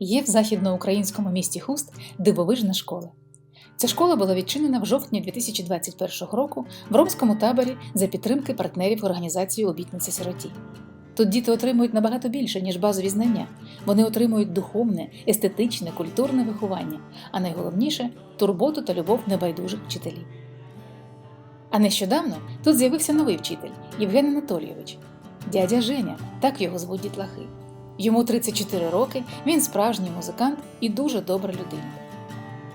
Є в західноукраїнському місті Хуст дивовижна школа. Ця школа була відчинена в жовтні 2021 року в ромському таборі за підтримки партнерів організації Обітниці сироті. Тут діти отримують набагато більше, ніж базові знання. Вони отримують духовне, естетичне, культурне виховання, а найголовніше турботу та любов небайдужих вчителів. А нещодавно тут з'явився новий вчитель Євген Анатолійович, дядя Женя, так його звуть дітлахи. Йому 34 роки, він справжній музикант і дуже добра людина.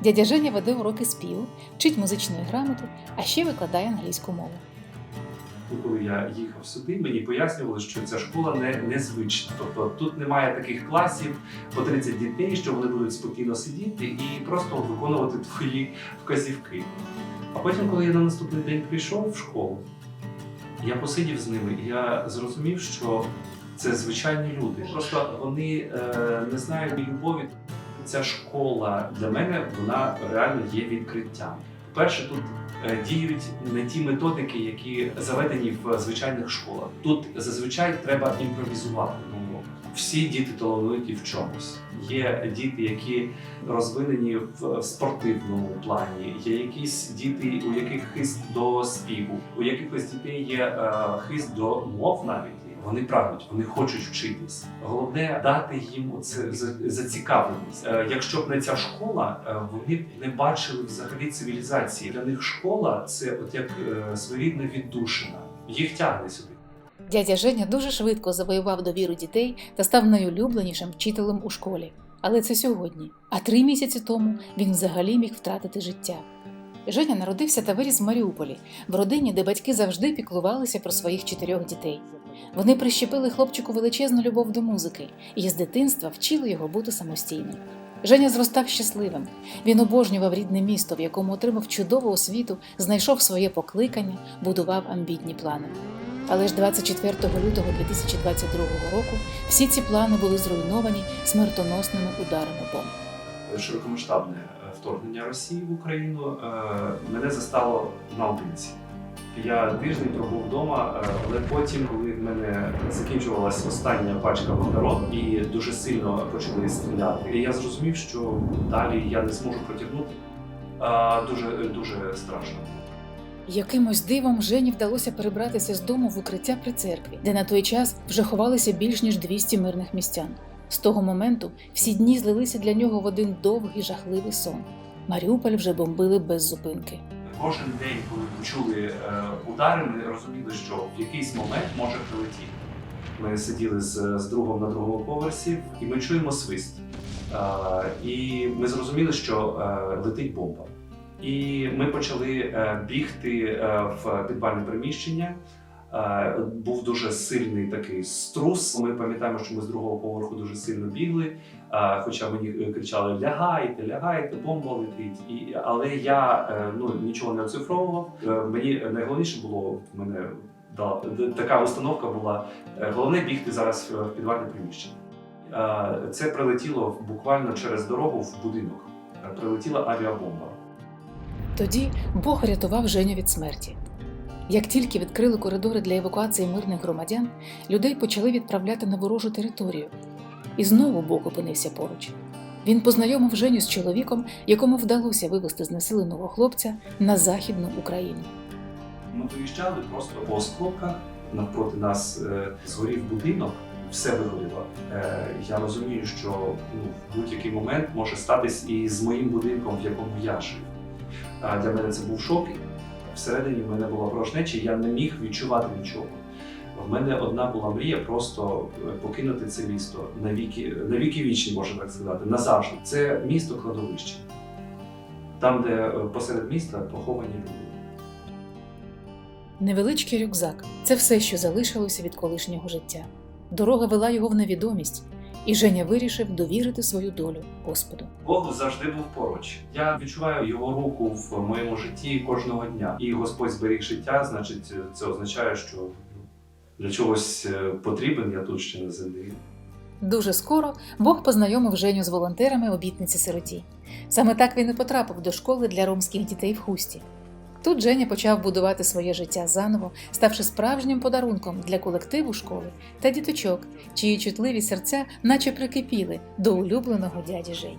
Дядя Женя веде уроки співу, вчить музичної грамоти, а ще викладає англійську мову. Коли я їхав сюди, мені пояснювали, що ця школа не незвична. Тобто тут немає таких класів по 30 дітей, що вони будуть спокійно сидіти і просто виконувати твої вказівки. А потім, коли я на наступний день прийшов в школу, я посидів з ними, і я зрозумів, що це звичайні люди. Просто вони е, не знають любові. Ця школа для мене вона реально є відкриттям. Перше, тут е, діють не ті методики, які заведені в звичайних школах. Тут зазвичай треба імпровізувати на уроках. Всі діти талановиті в чомусь. Є діти, які розвинені в спортивному плані. Є якісь діти, у яких хист до співу, у якихось дітей є е, хист до мов навіть. Вони прагнуть, вони хочуть вчитись. Головне дати їм це зацікавленість. Е, Якщо б не ця школа, е, вони б не бачили взагалі цивілізації. Для них школа це от як е, своєрідна віддушина. Їх тягне сюди. Дядя Женя дуже швидко завоював довіру дітей та став найулюбленішим вчителем у школі. Але це сьогодні. А три місяці тому він взагалі міг втратити життя. Женя народився та виріс в Маріуполі, в родині, де батьки завжди піклувалися про своїх чотирьох дітей. Вони прищепили хлопчику величезну любов до музики і з дитинства вчили його бути самостійним. Женя зростав щасливим. Він обожнював рідне місто, в якому отримав чудову освіту, знайшов своє покликання, будував амбітні плани. Але ж 24 лютого 2022 року всі ці плани були зруйновані смертоносними ударами бомб. Широкомасштабне вторгнення Росії в Україну е, мене застало наодинці. Я тиждень пробув вдома, е, але потім, коли в мене закінчувалась остання пачка макарон і дуже сильно почали стріляти, і я зрозумів, що далі я не зможу протягнути. Дуже дуже страшно. Якимось дивом Жені вдалося перебратися з дому в укриття при церкві, де на той час вже ховалися більш ніж 200 мирних містян. З того моменту всі дні злилися для нього в один довгий жахливий сон. Маріуполь вже бомбили без зупинки. Кожен день, коли ми чули е, удари, ми розуміли, що в якийсь момент може прилетіти. Ми сиділи з, з другом на другому поверсі, і ми чуємо свист. Е, і ми зрозуміли, що е, летить бомба. І ми почали е, бігти е, в підвальне приміщення. Е, Був дуже сильний такий струс. Ми пам'ятаємо, що ми з другого поверху дуже сильно бігли. Е, Хоча мені е, кричали лягайте, лягайте, бомба летить. І, але я ну, нічого не оцифровував. Мені найголовніше було в мене да, така установка була. Головне бігти зараз в підвальне приміщення. Це прилетіло буквально через дорогу в будинок. Прилетіла авіабомба. Тоді Бог рятував Женю від смерті. Як тільки відкрили коридори для евакуації мирних громадян, людей почали відправляти на ворожу територію. І знову Бог опинився поруч. Він познайомив Женю з чоловіком, якому вдалося вивезти знесиленого хлопця на Західну Україну. Ми виїжджали просто по осколках. Навпроти нас е, згорів будинок, все вигоріло. Е, я розумію, що ну, в будь-який момент може статись і з моїм будинком, в якому я жив. Для мене це був шок. Всередині в мене була порожнеча, я не міг відчувати нічого. В мене одна була мрія просто е, покинути це місто на віки, вічні, можна так сказати, назавжди. Це місто кладовище, там, де е, посеред міста поховані люди. Невеличкий рюкзак це все, що залишилося від колишнього життя. Дорога вела його в невідомість, і Женя вирішив довірити свою долю Господу. Бог завжди був поруч. Я відчуваю його руку в моєму житті кожного дня. І Господь зберіг життя, значить, це означає, що для чогось е, потрібен я тут ще на землі. Дуже скоро Бог познайомив Женю з волонтерами обітниці сироті. Саме так він і потрапив до школи для ромських дітей в хусті. Тут Женя почав будувати своє життя заново, ставши справжнім подарунком для колективу школи та діточок, чиї чутливі серця наче прикипіли до улюбленого дяді Жені.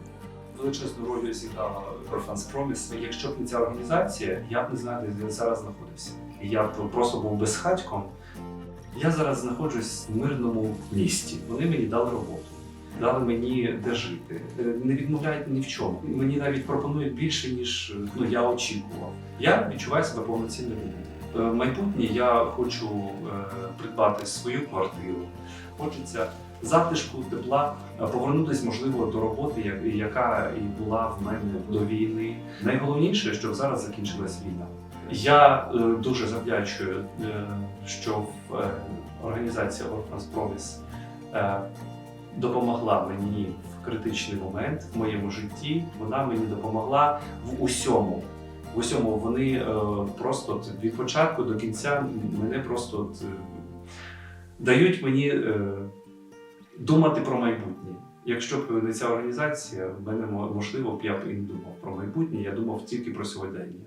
Величезну роль зіграла Orphans Promise. Якщо б не ця організація, я б не знаю, де я зараз знаходився. Я б просто був безхатьком. Я зараз знаходжусь в мирному місті. Вони мені дали роботу, дали мені де жити. Е, Не відмовляють ні в чому. Мені навіть пропонують більше, ніж ну, я очікував. Я відчуваю себе повноцінним людиною. Е, майбутнє я хочу е, придбати свою квартиру. Хочеться затишку, тепла, повернутися, можливо, до роботи, яка і була в мене до війни. Найголовніше, щоб зараз закінчилась війна. Я дуже завдячую, що в організація Orphans Promise допомогла мені в критичний момент в моєму житті. Вона мені допомогла в усьому. В усьому вони е, просто від початку до кінця мене просто е, дають мені е, думати про майбутнє. Якщо б не ця організація, в мене можливо б я б і не думав про майбутнє, я думав тільки про сьогодення.